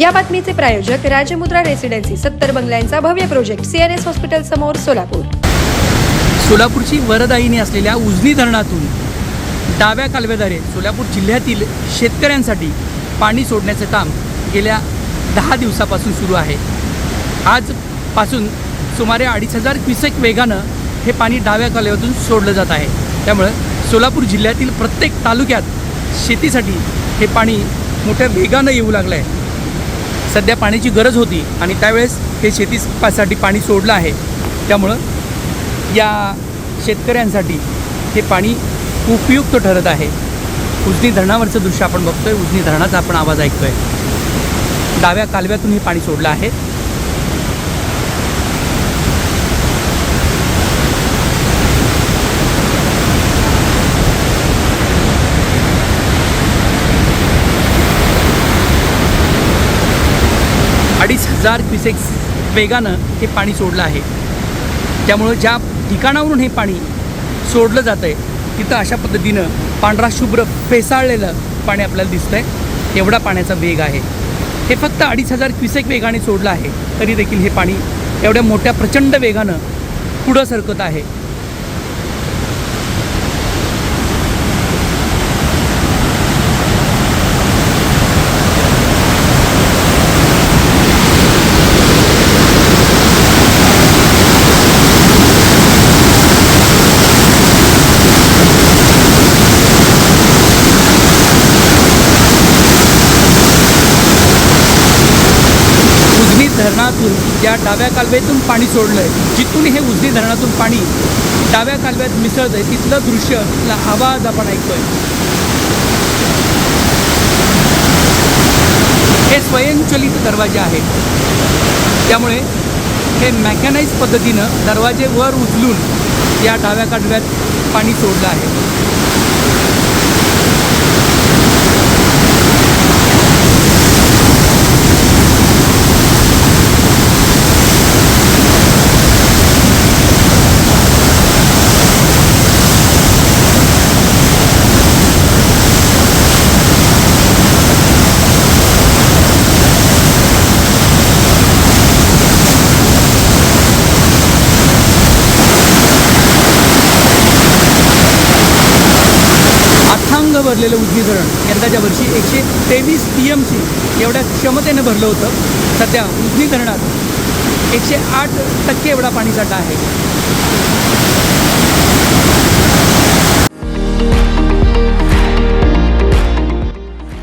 या बातमीचे प्रायोजक राजमुद्रा रेसिडेन्सी सत्तर बंगल्यांचा भव्य प्रोजेक्ट सीएनएस हॉस्पिटल समोर सोलापूर. सोलापूरची वरदायिनी असलेल्या उजनी धरणातून डाव्या कालव्याद्वारे सोलापूर जिल्ह्यातील शेतकऱ्यांसाठी पाणी सोडण्याचं काम गेल्या दहा दिवसापासून सुरू आहे. आजपासून सुमारे अडीच हजार क्युसेक वेगानं हे पाणी डाव्या कालव्यातून सोडलं जात आहे. त्यामुळं सोलापूर जिल्ह्यातील प्रत्येक तालुक्यात शेतीसाठी हे पाणी मोठ्या वेगानं येऊ लागलं आहे सध्या पाण्याची गरज होती आणि त्यावेळेस हे शेतीसाठी पाणी सोडलं आहे. त्यामुळं या शेतकऱ्यांसाठी हे पाणी उपयुक्त ठरत आहे. उजनी धरणावरचं दृश्य आपण बघतोय. उजनी धरणाचा आपण आवाज ऐकतोय. डाव्या कालव्यातून हे पाणी सोडलं आहे. अडीच हजार क्युसेक्स वेगानं हे पाणी सोडलं आहे. त्यामुळं ज्या ठिकाणावरून हे पाणी सोडलं जातं आहे तिथं अशा पद्धतीनं पांढरा शुभ्र फेसाळलेलं पाणी आपल्याला दिसतं आहे एवढा पाण्याचा वेग आहे. हे फक्त अडीच हजार क्युसेक वेगाने सोडलं आहे तरी देखील हे पाणी एवढ्या मोठ्या प्रचंड वेगानं पुढं सरकत आहे उजनी धरणातून या डाव्या कालव्यातून पाणी सोडलं आहे जिथून हे उजनी धरणातून पाणी डाव्या कालव्यात मिसळतं आहे तिथलं दृश्य तिथला आवाज आपण ऐकतोय. हे स्वयंचलित दरवाजे आहेत. त्यामुळे हे मॅकॅनाइज पद्धतीनं दरवाजे वर उचलून या डाव्या कालव्यात पाणी सोडलं आहे. क्षमतेनं भरलेलं उजनी यंदाच्या वर्षी एकशे तेवीस पी एमची एवढ्या क्षमतेनं भरलं होतं. सध्या उजनी धरणात एकशे आठ टक्के एवढा पाणीसाठा आहे.